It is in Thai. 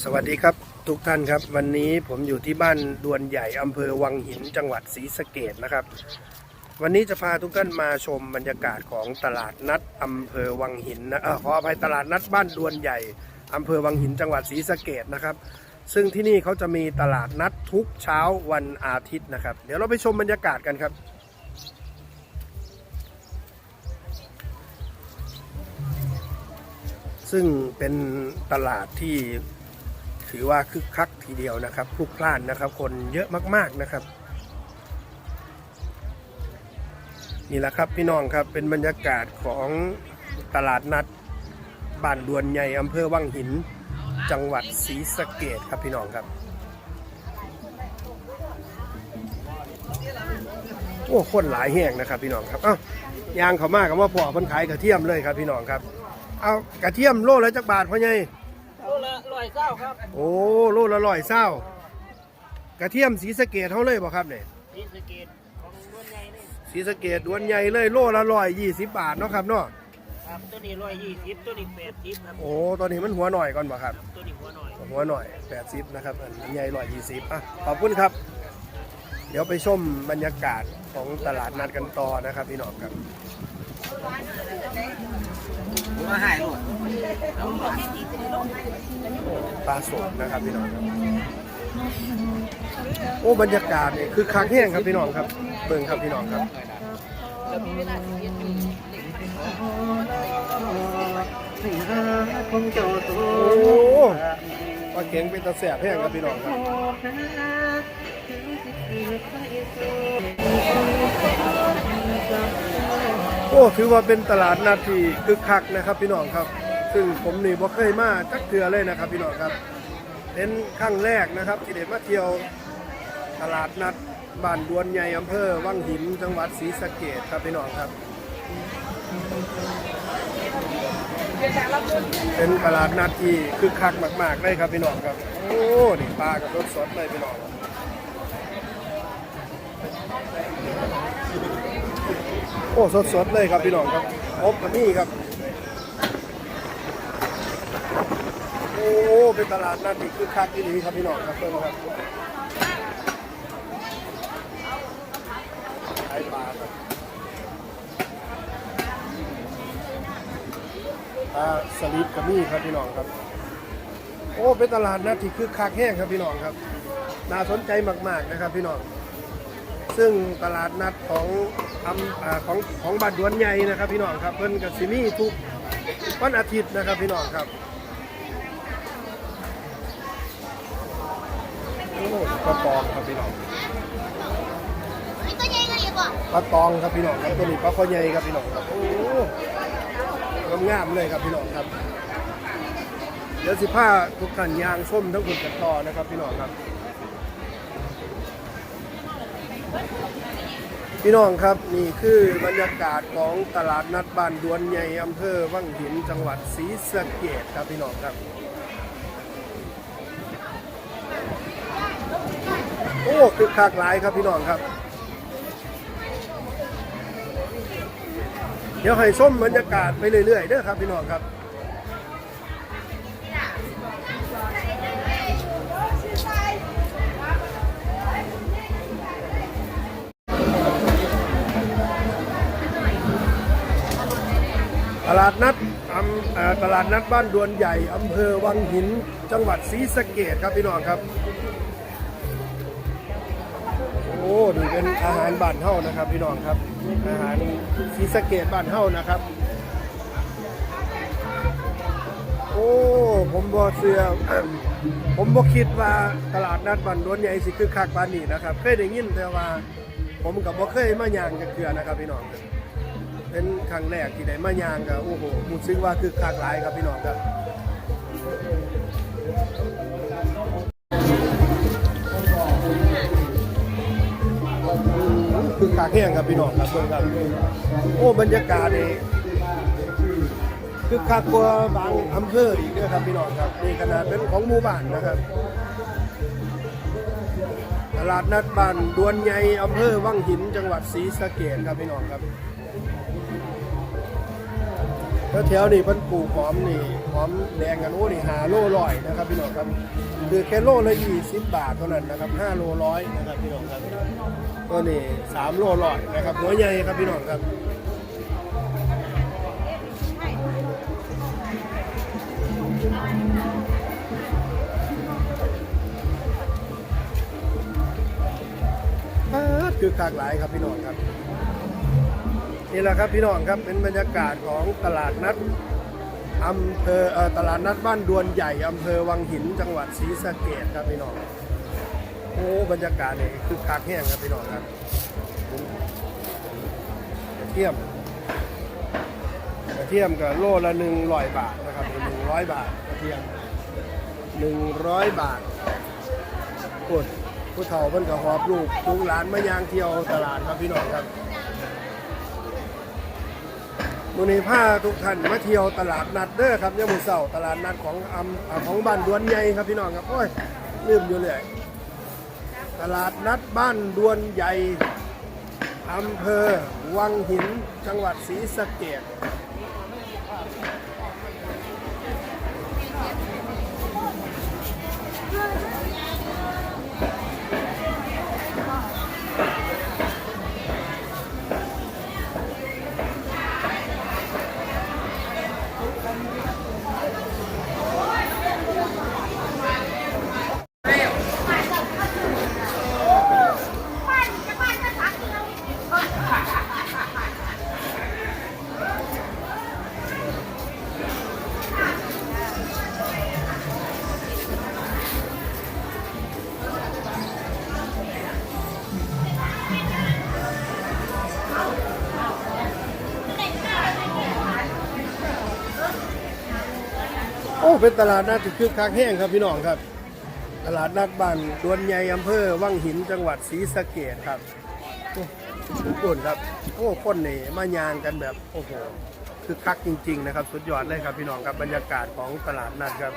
สวัสดีครับทุกท่านครับ วันนี้ผมอยู่ที่บ้านดวนใหญ่อำเภอวังหินจังหวัดศรีสะเกดนะครับ วันนี้จะพาทุกท่านมาชมบรรยากาศของตลาดนัดอำเภอวังหินนะออขออภัยตลาดนัดบ้านดวนใหญ่อำเภอวังหินจังหวัดศรีสะเกดนะครับ ซึ่งที่นี่เขาจะมีตลาดนัดทุกเช้าวันอาทิตย์นะครับ เดี๋ยวเราไปชมบรรยากาศกันครับซึ่งเป็นตลาดที่ ถือว่าคึกคักทีเดียวนะครับพลุกพล่านนะครับ คนเยอะมาก ๆนะครับนี่แหละครับพี่น้องครับเป็นบรรยากาศของตลาดนัดบ้านดวนใหญ่อำเภอวังหิน จังหวัดศรีสะเกดครับพี่น้องครับ โอ้คนหลายแห่งนะครับพี่น้องครับเอ้ายางเขามากกับว่าพอพิ่นขายกระเทียมเลยครับพี่น้องครับ เอากระเทียมโลละจักบาทพ่อใหญ่ ลละร้อยเก้าครับโอ้โลละร้อยเศร้ากระเทียมสีสะเกดเท่าเลยบ่ครับเนี่ยนี่สเกตของนวลใหญ่นี่สีสะเกดดวนใหญ่เลยโลละร้อยยี่สิบบาทเนาะครับเนาะครับตัวนี้ร้อยยี่สิบตัวนี้แปดสิบครับโอ้ตอนนี้มันหัวหน่อยก่อนบ่ครับ ตัวนี้หัวหน่อย หัวหน่อยแปดสิบนะครับอันใหญ่ร้อยยี่สิบอะขอบคุณครับ เดี๋ยวไปชมบรรยากาศของตลาดนัดกันต่อนะครับพี่น้องครับ มาหายลูกปลาสดนะครับพี่น้องครับโอ้บรรยากาศเนี่ยคือคักแห้งครับพี่น้องครับเบิ่งครับพี่น้องครับคงเจ้าตัโอ้วปลาเข็งเป็นตะแสบแห้งครับพี่น้องครับ โอ้ถือว่าเป็นตลาดนัดที่คึกคักนะครับพี่น้องครับ ซึ่งผมนี่บ่เคยมาจักเทือเลยนะครับพี่น้องครับเป็นครั้งแรกนะครับที่ได้มาเที่ยวตลาดนัดบ้านดวนใหญ่อำเภอวังหินจังหวัดศรีสะเกษครับพี่น้องครับ เป็นตลาดนัดที่คึกคักมาก ๆ เลยครับพี่น้องครับ โอ้นี่ปลากับรสสดเลยพี่น้อง โอ้สดๆเลยครับพี่น้องครับอบกับนี่ครับ โอ้เป็นตลาดนัดที่คึกคักที่ดีครับพี่น้องครับเพิ่มครับขายปลาครับปลาสลิดกับนี่ครับพี่น้องครับ โอ้เป็นตลาดนัดที่คึกคักแห้งครับพี่น้องครับน่าสนใจมากๆนะครับพี่น้อง ซึ่งตลาดนัดของอำของของบ้านดวนใหญ่นะครับ พี่น้องครับเพิ่นกับซิมี่ทุกวันอาทิตย์นะครับพี่น้องครับโอ้ปลาตองครับพี่น้องนี่ก็ยังปลาตองครับพี่น้องครับตัวนี้ปลาข้อใหญ่ครับพี่น้องครับโอ้งามเลยครับพี่น้องครับเดี๋ยวสิผ้าทุกท่นยางส้มทั้งคุณกันต่อนะครับพี่น้องครับ พี่น้องครับนี่คือบรรยากาศของตลาดนัดบ้านดวนใหญ่อำเภอวังหินจังหวัดศรีสะเกษครับพี่น้องครับ โอ้คือคักหลายครับพี่น้องครับ เดี๋ยวให้ส้มบรรยากาศไปเรื่อยๆเด้อครับพี่น้องครับ ลาดนัดอำเอ่อตลาดนัดบ้านดวนใหญ่อำเภอวังหิน จังหวัดศรีสะเกดครับพี่น้องครับ โอ้นี่เป็นอาหารบ้านเฮ้านะครับ พี่น้องครับ อาหารศรีสะเกดบ้านเฮ้านะครับ โอ้ผมบอเสือผมบอคิดว่าตลาดนัดบ้านดวนใหญ่สิคือคักบ้านนี้นะครับ เคยได้ยินแต่ว่า ผมกับบ่เคยมาย่างจักเทื่อนะครับพี่น้อง เป็นครั้งแรกที่ได้มาย่างกับโอ้โหรู้สึกว่าคือคักหลายครับพี่น้องครับคือคักแห้งครับพี่น้องครับเบิ่งครับโอ้บรรยากาศนี่คือคักกว่าบางอำเภออีกนะครับพี่น้องครับนี่ขนาดเป็นของหมู่บ้านนะครับตลาดนัดบ้านดวนใหญ่อำเภอวังหินจังหวัดศรีสะเกษครับพี่น้องครับ แล้วแถวนี่เพิ่นปลูกหอมนี่หอมแดงกันโอ้นี่หาโลร้อยนะครับพี่น้องครับคือแค่โลละ20บาทเท่านั้นนะครับ5โลร้อยนะครับพี่น้องครับตัวนี้3โลร้อยนะครับหัวใหญ่ครับพี่น้องครับคือคากหลายครับพี่น้องครับ นี่แหละครับพี่น้องครับเป็นบรรยากาศของตลาดนัดอำเภอเอตลาดนัดบ้านดวนใหญ่อำเภอวังหินจังหวัดศรีสะเกษครับพี่น้องโอ้บรรยากาศนี่คือคากแห้งครับพี่น้องครับกระเทียมกระเทียมกับโลละหนึ่งร้อยบาทนะครับหนึ่งร้อยบาทกระเทียมหนึ่งร้อยบาทโอ้ยผู้เฒ่าเพิ่นก็หอบลูกลูกหลานมายางเที่ยวตลาดครับพี่น้องครับ มูนีผ้าทุกท่านมาเที่ยวตลาดนัดเด้อครับยามมือเสาตลาดนัดของอำของบ้านดวนใหญ่ครับพี่น้องครับโอ้ยลืมอยู่เลยตลาดนัดบ้านดวนใหญ่อำเภอวังหินจังหวัดศรีสะเกษ เป็นตลาดนัดที่คึกคักแห้งครับพี่น้องครับ ตลาดนัดบ้านดวนใหญ่อำเภอวังหินจังหวัดศรีสะเกดครับโอ้ทุกคนครับโอ้คนนี่มายางกันแบบโอ้โหคือคักจริง ๆ นะครับ สุดยอดเลยครับพี่น้องครับบรรยากาศของตลาดนัดครับ